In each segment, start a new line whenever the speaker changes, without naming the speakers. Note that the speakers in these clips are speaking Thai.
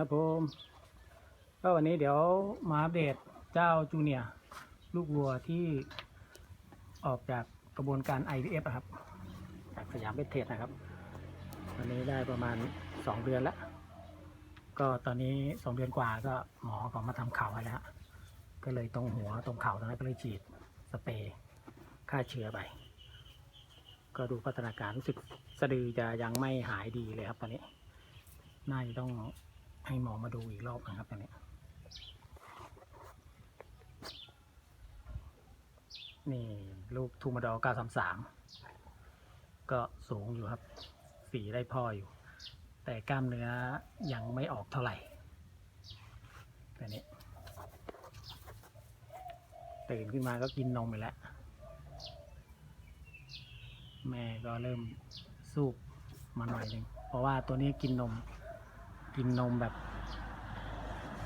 ครับผมก็วันนี้เดี๋ยวมาอัปเดตเจ้าจูเนียลูกวัวที่ออกจากกระบวนการ IVF อะครับ จากสยามเวชเทสนะครับ วันนี้ได้ประมาณ 2 เดือนแล้ว ก็ตอนนี้ 2 เดือนกว่าก็หมอก็มาทำเข่าแล้วก็เลยตรงหัวตรงเข่าตรงนั้นก็เลยฉีดสเปรย์ฆ่าเชื้อไปก็ดูพัฒนาการรู้สึกสะดือจะยังไม่หายดีเลยครับตอนนี้ น่าจะต้อง ให้หมอมาดูอีกรอบนะครับตอนนี้นี่ลูกทูมาดอ933 ก็สูงอยู่ครับ สีได้พ่ออยู่ แต่กล้ามเนื้อยังไม่ออกเท่าไหร่แต่นี้ตื่นขึ้นมาก็กินนมไปแล้ว แม่ก็เริ่มสูบมาหน่อยหนึ่งเพราะว่าตัวนี้กินนม กินนมแบบ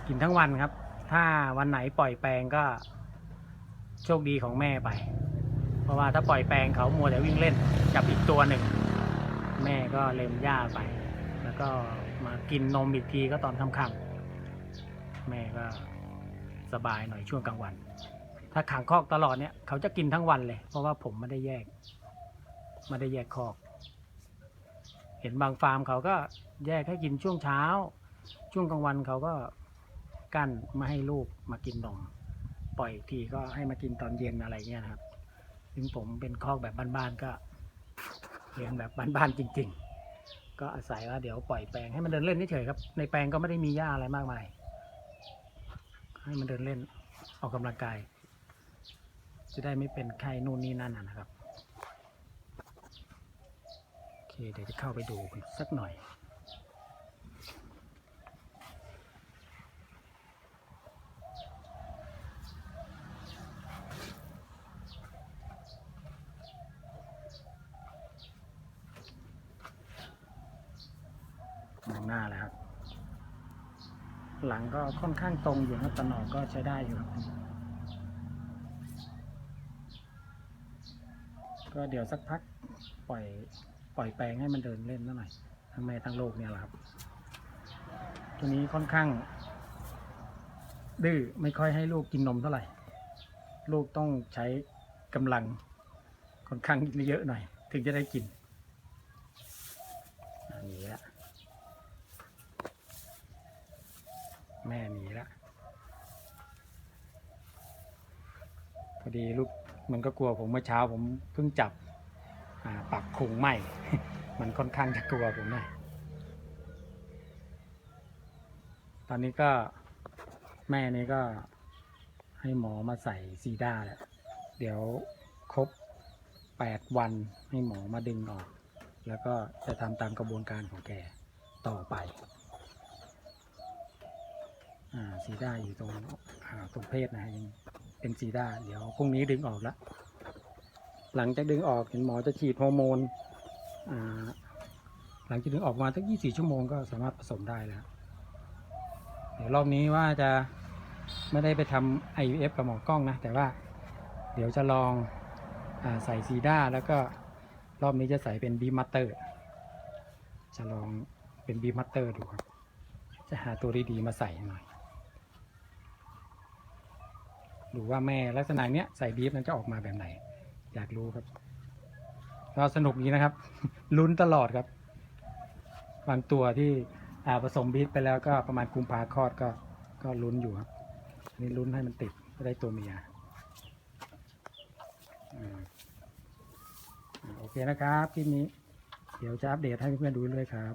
กินทั้งวันครับ ถ้าวันไหนปล่อยแปลงก็ โชคดีของแม่ไป เพราะว่าถ้าปล่อยแปลงเขามัวแต่วิ่งเล่นกับอีกตัวหนึ่ง แม่ก็เล็มหญ้าไป แล้วก็มากินนมอีกทีก็ตอนค่ำๆแม่ก็สบายหน่อยช่วงกลางวัน ถ้าขังคอกตลอดเนี่ยเขาจะกินทั้งวันเลย เพราะว่าผมไม่ได้แยกไม่ได้แยกคอก เห็นบางฟาร์มเขาก็ แยกให้กินช่วงเช้า ช่วงกลางวันเขาก็กั้นไม่ให้ลูกมากินนมปล่อยทีก็ให้มากินตอนเย็นอะไรเงี้ยนะครับซึ่งผมเป็นคอกแบบบ้านๆก็เลี้ยงแบบบ้านๆจริง ๆ ก็อาศัยว่าเดี๋ยวปล่อยแปลงให้มันเดินเล่นเฉยๆครับ ในแปลงก็ไม่ได้มีหญ้าอะไรมากมาย ให้มันเดินเล่นออกกำลังกาย จะได้ไม่เป็นไข้นู่นนี่นั่นนะครับ โอเคเดี๋ยวจะเข้าไปดูสักหน่อย มองหน้าแล้วครับ หลังก็ค่อนข้างตรงอยู่ครับตะหนอกก็ใช้ได้อยู่ครับ ก็เดี๋ยวสักพักปล่อยปล่อยแปลงให้มันเดินเล่นนิดหน่อยทั้งแม่ทั้งลูกเนี่ยแหละครับ ตัวนี้ค่อนข้าง ดื้อไม่ค่อยให้ลูกกินนมเท่าไหร่ ลูกต้องใช้กำลังค่อนข้างเยอะหน่อย ถึงจะได้กินอันนี้ละแม่หนีละพอดีลูกมันก็กลัวผมเมื่อเช้าผมเพิ่งจับอ่าปักคุงไหมมันค่อนข้างจะกลัวผมน่อยตอนนี้ก็แม่นี่ก็ให้หมอมาใส่ซีด้าแล้วเดี๋ยวครบแปดวันให้หมอมาดึงออก แล้วก็จะทำตามกระบวนการของแกต่อไป อ่าซีด้าอยู่ตรงตรงเพศนะฮะยังเป็นซีด้าเดี๋ยวพรุ่งนี้ดึงออกแล้วหลังจากดึงออกเห็นหมอจะฉีดฮอร์โมนอ่าหลังจากดึงออกมาสัก24ชั่วโมงก็สามารถผสมได้แล้ว เดี๋ยวรอบนี้ว่าจะไม่ได้ไปทำ IVF กับหมอกล้องนะ แต่ว่าเดี๋ยวจะลองอใส่ซีด้าแล้วก็รอบนี้จะใส่เป็นบีมัตเตอร์จะลองเป็นบีมัตเตอร์ดูครับ จะหาตัวดีๆมาใส่หน่อย ดูว่าแม่ลักษณะเนี้ยใส่บีฟมันจะออกมาแบบไหน อยากรู้ครับก็สนุกดีนะครับลุ้นตลอดครับบางตัวที่ผสมบีฟไปแล้วก็ประมาณกุมภาคลอดก็ก็ลุ้นอยู่ครับอันนี่ลุ้นให้มันติดได้ตัวเมียโอเคนะครับคลิปนี้ เดี๋ยวจะอัปเดตให้เพื่อนๆดูเรื่อยครับ